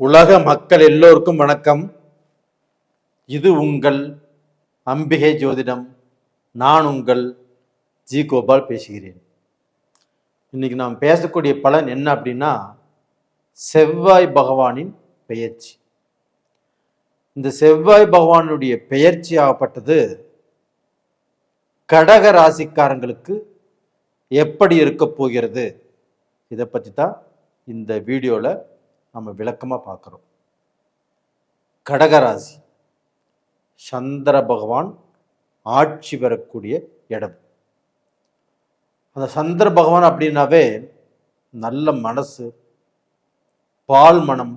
உலக மக்கள் எல்லோருக்கும் வணக்கம். இது உங்கள் அம்பிகை ஜோதிடம். நான் உங்கள் ஜி கோபால் பேசுகிறேன். இன்னைக்கு நாம் பேசக்கூடிய பலன் என்ன அப்படின்னா செவ்வாய் பகவானின் பெயர்ச்சி. இந்த செவ்வாய் பகவானுடைய பெயர்ச்சி ஆகப்பட்டது கடக ராசிக்காரங்களுக்கு எப்படி இருக்க போகிறது? இதை பற்றி தான் இந்த வீடியோவில் நம்ம விளக்கமாக பார்க்குறோம். கடகராசி. சந்திர பகவான் ஆட்சி பெறக்கூடிய இடம். அந்த சந்திர பகவான் அப்படின்னாவே நல்ல மனசு பால் மனம்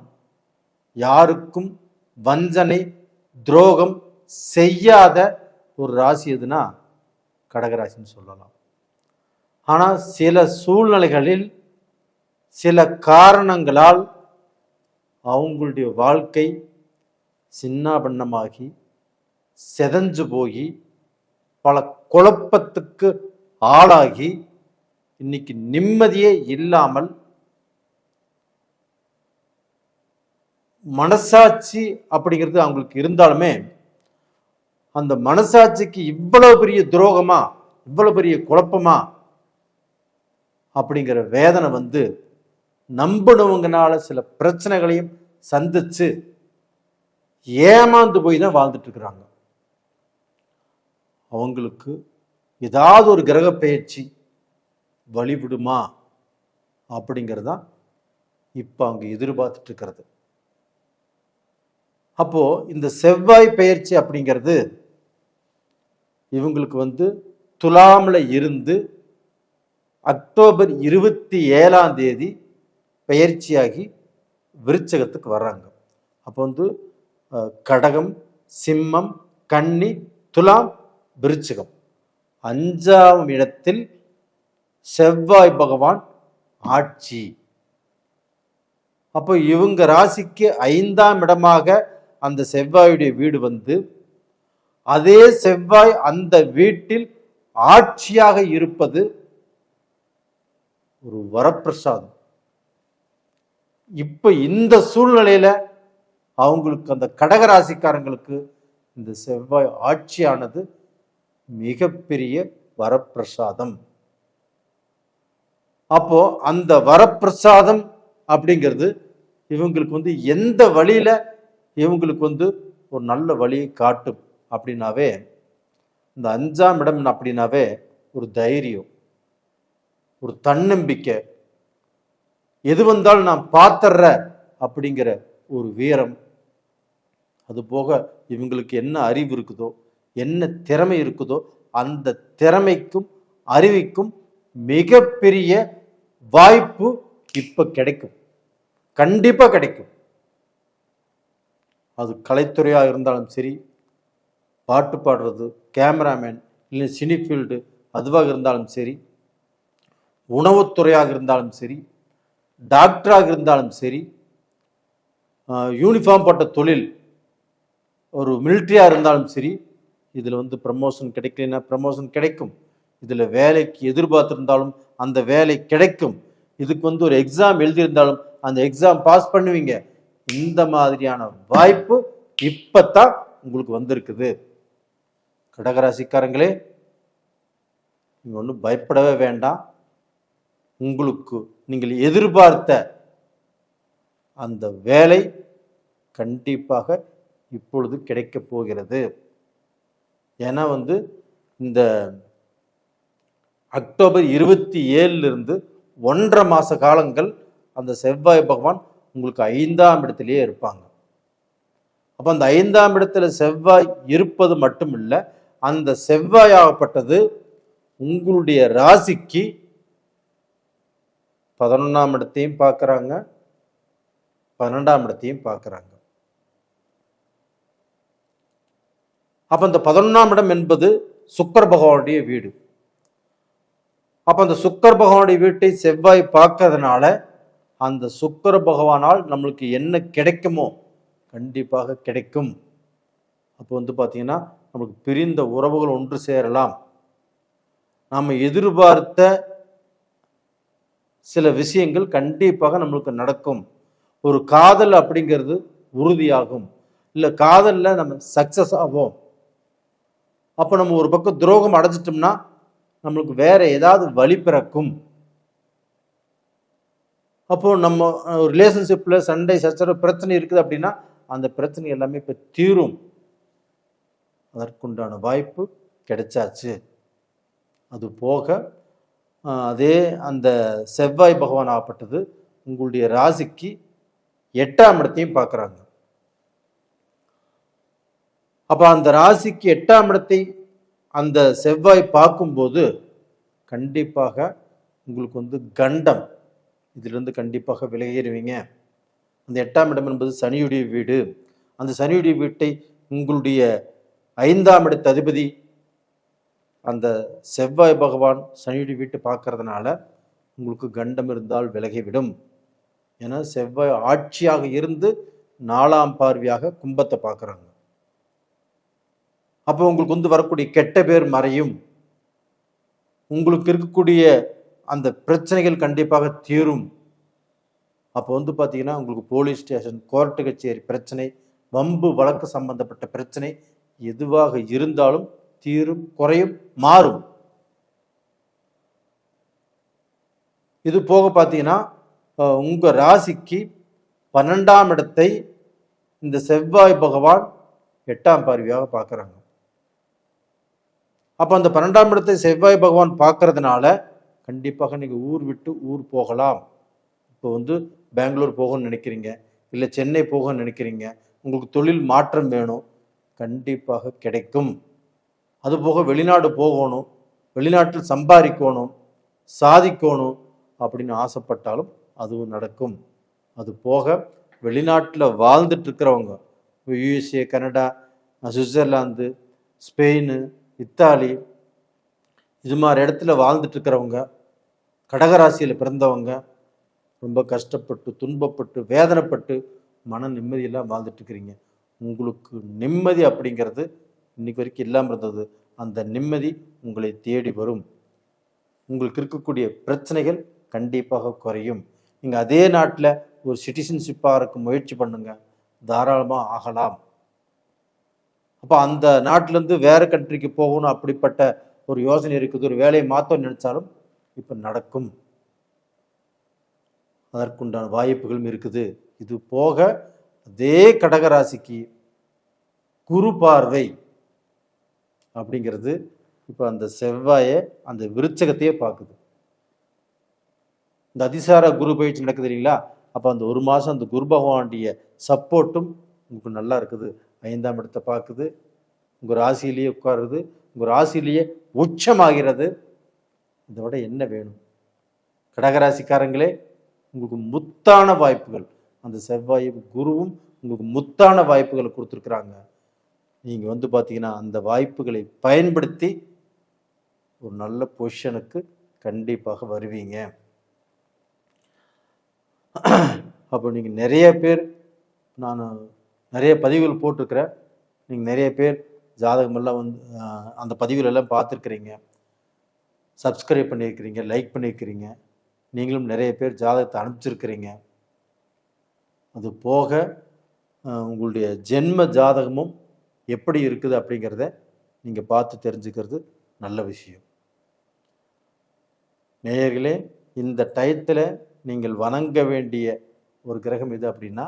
யாருக்கும் வஞ்சனை துரோகம் செய்யாத ஒரு ராசி எதுனா கடகராசின்னு சொல்லலாம். ஆனால் சில சூழ்நிலைகளில் சில காரணங்களால் அவங்களுடைய வாழ்க்கை சின்னாபண்ணமாகி செதஞ்சு போய் பல குழப்பத்துக்கு ஆளாகி இன்னைக்கு நிம்மதியே இல்லாமல் மனசாட்சி அப்படிங்கிறது அவங்களுக்கு இருந்தாலுமே அந்த மனசாட்சிக்கு இவ்வளவு பெரிய துரோகமா இவ்வளவு பெரிய குழப்பமா அப்படிங்கிற வேதனை வந்து நம்பினவங்கனால சில பிரச்சனைகளையும் சந்திச்சு ஏமாந்து போய் தான் வாழ்ந்துட்டு இருக்கிறாங்க. அவங்களுக்கு ஏதாவது ஒரு கிரக பயிற்சி வழிவிடுமா அப்படிங்கிறது தான் இப்போ அவங்க எதிர்பார்த்துட்டு இருக்கிறது. இந்த செவ்வாய் பயிற்சி அப்படிங்கிறது இவங்களுக்கு வந்து துலாமில் இருந்து அக்டோபர் இருபத்தி ஏழாம் தேதி பெயர்ச்சியாகி விருச்சகத்துக்கு வர்றாங்க. அப்போ வந்து கடகம் சிம்மம் கன்னி துலாம் விருச்சகம். அஞ்சாம் இடத்தில் செவ்வாய் பகவான் ஆட்சி. அப்போ இவங்க ராசிக்கு ஐந்தாம் இடமாக அந்த செவ்வாயுடைய வீடு வந்து அதே செவ்வாய் அந்த வீட்டில் ஆட்சியாக இருப்பது ஒரு வரப்பிரசாதம். இப்போ இந்த சூழ்நிலையில் அவங்களுக்கு அந்த கடகராசிக்காரங்களுக்கு இந்த செவ்வாய் ஆட்சியானது மிகப்பெரிய வரப்பிரசாதம். அப்போ அந்த வரப்பிரசாதம் அப்படிங்கிறது இவங்களுக்கு வந்து எந்த வழியில இவங்களுக்கு வந்து ஒரு நல்ல வழியை காட்டும் அப்படின்னாவே இந்த அஞ்சாம் இடம் அப்படின்னாவே ஒரு தைரியம் ஒரு தன்னம்பிக்கை எது வந்தாலும் நான் பார்த்துட்ற அப்படிங்கிற ஒரு வீரம். அதுபோக இவங்களுக்கு என்ன அறிவு இருக்குதோ என்ன திறமை இருக்குதோ அந்த திறமைக்கும் அறிவிக்கும் மிகப்பெரிய வாய்ப்பு இப்போ கிடைக்கும். கண்டிப்பாக கிடைக்கும். அது கலைத்துறையாக இருந்தாலும் சரி பாட்டு பாடுறது கேமராமேன் இல்லை சினி ஃபீல்டு அதுவாக இருந்தாலும் சரி உணவுத்துறையாக இருந்தாலும் சரி டாக்டராக இருந்தாலும் சரி யூனிஃபார்ம் போட்ட தொழில் ஒரு மிலிட்ரியாக இருந்தாலும் சரி இதில் வந்து ப்ரமோஷன் கிடைக்கலன்னா ப்ரமோஷன் கிடைக்கும். இதில் வேலைக்கு எதிர்பார்த்துருந்தாலும் அந்த வேலை கிடைக்கும். இதுக்கு வந்து ஒரு எக்ஸாம் எழுதியிருந்தாலும் அந்த எக்ஸாம் பாஸ் பண்ணுவீங்க. இந்த மாதிரியான வாய்ப்பு இப்பத்தான் உங்களுக்கு வந்திருக்குது. கடகராசிக்காரங்களே நீங்கள் ஒன்றும் பயப்படவே வேண்டாம். உங்களுக்கு நீங்கள் எதிர்பார்த்த அந்த வேலை கண்டிப்பாக இப்பொழுது கிடைக்கப் போகிறது. ஏன்னா வந்து இந்த அக்டோபர் இருபத்தி ஏழுலேருந்து ஒன்றரை மாத காலங்கள் அந்த செவ்வாய் பகவான் உங்களுக்கு ஐந்தாம் இடத்திலேயே இருப்பாங்க. அப்போ அந்த ஐந்தாம் இடத்துல செவ்வாய் இருப்பது மட்டும் இல்லை அந்த செவ்வாய் ஆகப்பட்டது உங்களுடைய ராசிக்கு பதினொன்றாம் இடத்தையும் பார்க்குறாங்க. பன்னெண்டாம் இடத்தையும் பார்க்குறாங்க. அப்போ இந்த பதினொன்றாம் இடம் என்பது சுக்கர் பகவானுடைய வீடு. அப்போ அந்த சுக்கர் பகவானுடைய வீட்டை செவ்வாய் பார்க்கறதுனால அந்த சுக்கர பகவானால் நம்மளுக்கு என்ன கிடைக்குமோ கண்டிப்பாக கிடைக்கும். அப்போ வந்து பார்த்தீங்கன்னா நம்மளுக்கு பிரிந்த உறவுகள் ஒன்று சேரலாம். நாம் எதிர்பார்த்த சில விஷயங்கள் கண்டிப்பாக நம்மளுக்கு நடக்கும். ஒரு காதல் அப்படிங்கிறது உறுதியாகும். இல்லை காதலில் நம்ம சக்ஸஸ் ஆகும் அப்போ நம்ம ஒரு பக்கம் துரோகம் அடைஞ்சிட்டோம்னா நம்மளுக்கு வேற ஏதாவது வழி பிறக்கும். அப்போ நம்ம ரிலேஷன்ஷிப்பில் சண்டை சச்சரவு பிரச்சனை இருக்குது அப்படின்னா அந்த பிரச்சனை எல்லாமே இப்போ தீரும். அதற்குண்டான வாய்ப்பு கிடைச்சாச்சு. அது போக அதே அந்த செவ்வாய் பகவான் ஆகப்பட்டது உங்களுடைய ராசிக்கு எட்டாம் இடத்தையும் பார்க்குறாங்க. அப்போ அந்த ராசிக்கு எட்டாம் இடத்தை அந்த செவ்வாய் பார்க்கும்போது கண்டிப்பாக உங்களுக்கு வந்து கண்டம் இதிலிருந்து கண்டிப்பாக விலகிடுவீங்க அந்த எட்டாம் இடம் என்பது சனியுடைய வீடு. அந்த சனியுடைய வீட்டை உங்களுடைய ஐந்தாம் இடத்து அதிபதி அந்த செவ்வாய் பகவான் சனியுடைய வீட்டு பார்க்கறதுனால உங்களுக்கு கண்டம் இருந்தால் விலகிவிடும் ஏன்னா செவ்வாய் ஆட்சியாக இருந்து நாலாம் பார்வையாக கும்பத்தை பார்க்குறாங்க. அப்போ உங்களுக்கு வந்து வரக்கூடிய கெட்ட பேர் மறையும். உங்களுக்கு இருக்கக்கூடிய அந்த பிரச்சனைகள் கண்டிப்பாக தீரும். அப்போ வந்து பார்த்தீங்கன்னா உங்களுக்கு போலீஸ் ஸ்டேஷன் கோர்ட்டு கச்சேரி பிரச்சனை வம்பு வழக்கு சம்பந்தப்பட்ட பிரச்சனை எதுவாக இருந்தாலும் தீரும் குறையும் மாறும். இது போக பார்த்தீங்கன்னா உங்கள் உங்க ராசிக்கு பன்னெண்டாம் இடத்தை இந்த செவ்வாய் பகவான் எட்டாம் பார்வையாக பார்க்குறாங்க. அப்போ அந்த பன்னெண்டாம் இடத்தை செவ்வாய் பகவான் பார்க்கறதுனால கண்டிப்பாக நீங்கள் ஊர் விட்டு ஊர் போகலாம். இப்போ வந்து பெங்களூர் போகணும்னு நினைக்கிறீங்க இல்லை சென்னை போகணும்னு நினைக்கிறீங்க உங்களுக்கு தொழில் மாற்றம் வேணும் கண்டிப்பாக கிடைக்கும். அதுபோக வெளிநாடு போகணும் வெளிநாட்டில் சம்பாதிக்கணும் சாதிக்கணும் அப்படின்னு ஆசைப்பட்டாலும் அதுவும் நடக்கும். அது போக வெளிநாட்டில் வாழ்ந்துட்டு இருக்கிறவங்க USA Canada Switzerland Spain Italy இது மாதிரி இடத்துல வாழ்ந்துட்டு இருக்கிறவங்க கடகராசியில் பிறந்தவங்க ரொம்ப கஷ்டப்பட்டு துன்பப்பட்டு வேதனைப்பட்டு மன நிம்மதியெல்லாம் வாழ்ந்துட்டு இருக்கிறீங்க. உங்களுக்கு நிம்மதி அப்படிங்கிறது இன்னைக்கு வரைக்கும் இல்லாமல் இருந்தது. அந்த நிம்மதி உங்களை தேடி வரும். உங்களுக்கு இருக்கக்கூடிய பிரச்சனைகள் கண்டிப்பாக குறையும். நீங்கள் அதே நாட்டில் ஒரு சிட்டிசன்ஷிப்பாக இருக்க முயற்சி பண்ணுங்க. தாராளமாக ஆகலாம். அப்போ அந்த நாட்டிலேருந்து வேறு கண்ட்ரிக்கு போகணும் அப்படிப்பட்ட ஒரு யோசனை இருக்குது. ஒரு வேலையை மாற்றம் நினைச்சாலும் இப்போ நடக்கும். அதற்குண்டான வாய்ப்புகளும் இருக்குது. இது போக அதே கடகராசிக்கு குரு பார்வை. அப்படிங்கிறது இப்போ அந்த செவ்வாயை அந்த விருச்சகத்தையே பார்க்குது. இந்த அதிசார குரு பயிற்சி நடக்குது இல்லைங்களா அப்போ அந்த ஒரு மாதம் அந்த குரு பகவானுடைய சப்போர்ட்டும் உங்களுக்கு நல்லா இருக்குது. ஐந்தாம் இடத்தை பார்க்குது. உங்கள் ராசியிலேயே உட்காருது. உங்கள் ராசியிலேயே உச்சமாகிறது. இதை விட என்ன வேணும்? கடகராசிக்காரங்களே உங்களுக்கு முத்தான வாய்ப்புகள். அந்த செவ்வாயும் குருவும் உங்களுக்கு முத்தான வாய்ப்புகளை கொடுத்துருக்குறாங்க. நீங்கள் வந்து பார்த்தீங்கன்னா அந்த வாய்ப்புகளை பயன்படுத்தி ஒரு நல்ல பொசிஷனுக்கு கண்டிப்பாக வருவீங்க. அப்போ நீங்கள் நிறைய பேர் நான் நிறைய பதிவுகள் போட்டிருக்கிறேன். நீங்கள் நிறைய பேர் ஜாதகமெல்லாம் வந்து அந்த பதிவுகள் எல்லாம் பார்த்துருக்குறீங்க. சப்ஸ்கிரைப் பண்ணியிருக்கிறீங்க லைக் பண்ணியிருக்கிறீங்க. நீங்களும் நிறைய பேர் ஜாதகத்தை அனுப்பிச்சிருக்கிறீங்க. அது போக உங்களுடைய ஜென்ம ஜாதகமும் எப்படி இருக்குது அப்படிங்கிறத நீங்கள் பார்த்து தெரிஞ்சுக்கிறது நல்ல விஷயம். நேயர்களே இந்த டயத்தில் நீங்கள் வணங்க வேண்டிய ஒரு கிரகம் எது அப்படின்னா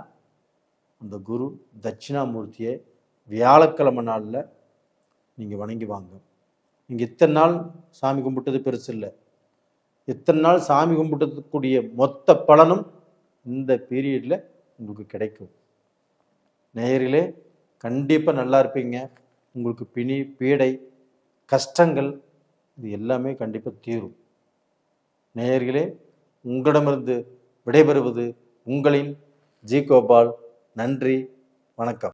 அந்த குரு தட்சிணாமூர்த்தியை வியாழக்கிழமை நாளில் நீங்கள் வணங்கி வாங்க. நீங்கள் இத்தனை நாள் சாமி கும்பிட்டது பெருசு இல்லை. இத்தனை நாள் சாமி கும்பிட்டதுக்கூடிய மொத்த பலனும் இந்த பீரியடில் உங்களுக்கு கிடைக்கும். நேயர்களே கண்டிப்பாக நல்லா இருப்பீங்க. உங்களுக்கு பிணி பீடை கஷ்டங்கள் இது எல்லாமே கண்டிப்பாக தீரும். நேயர்களே உங்களிடமிருந்து விடைபெறுவது உங்களின் ஜி கோபால் நன்றி வணக்கம்.